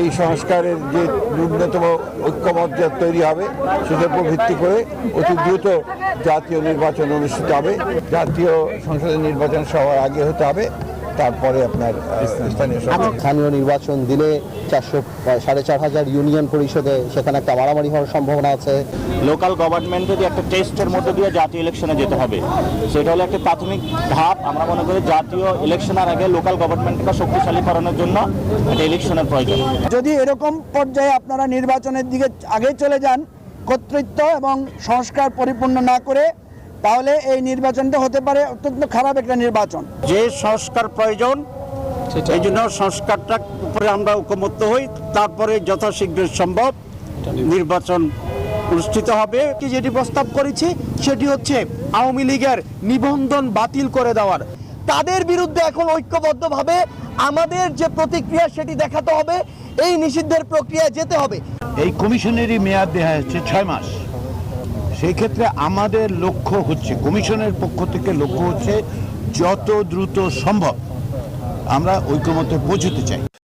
এই সংস্কারের যে ন্যূনতম ঐক্যমত্য তৈরি হবে সেটার উপর ভিত্তি করে অতি দ্রুত জাতীয় নির্বাচন অনুষ্ঠিত হবে। জাতীয় সংসদের নির্বাচন সবার আগে হতে হবে তারপরে আপনার স্থানীয় নির্বাচন দিলে চারশো সাড়ে চার হাজার ইউনিয়ন পরিষদে সেখানে একটা মারামারি হওয়ার সম্ভাবনা আছে। লোকাল গভর্নমেন্ট যদি একটা টেস্টের মধ্যে দিয়ে জাতীয় ইলেকশনে যেতে হবে সেটা হলো একটা প্রাথমিক ধাপ। আমরা মনে করি জাতীয় ইলেকশনের আগে লোকাল গভর্নমেন্টকে শক্তিশালী করানোর জন্য একটা ইলেকশনের প্রয়োজন। যদি এরকম পর্যায়ে আপনারা নির্বাচনের দিকে আগে চলে যান কর্তৃত্ব এবং সংস্কার পরিপূর্ণ না করে তাহলে এই নির্বাচনটা হতে পারে অত্যন্ত খারাপ একটা নির্বাচন। যে সংস্কার প্রয়োজন এই জন্য সংস্কারটা উপরে আমরা ঐকমত্য হই তারপরে যথাশীঘ্র সম্ভব নির্বাচন অনুষ্ঠিত হবে। যেটি প্রস্তাব করেছি, সেটি হচ্ছে আওয়ামী লীগের নিবন্ধন বাতিল করে দেওয়ার। তাদের বিরুদ্ধে এখন ঐক্যবদ্ধভাবে আমাদের যে প্রতিক্রিয়া, সেটি দেখাতে হবে। এই নিষিদ্ধের প্রক্রিয়া যেতে হবে। এই কমিশনেরই মেয়াদ দেওয়া হচ্ছে ছয় মাস। সেই ক্ষেত্রে আমাদের লক্ষ্য হচ্ছে, কমিশনের পক্ষ থেকে লক্ষ্য হচ্ছে যত দ্রুত সম্ভব আমরা ঐক্যমতে পৌঁছতে চাই।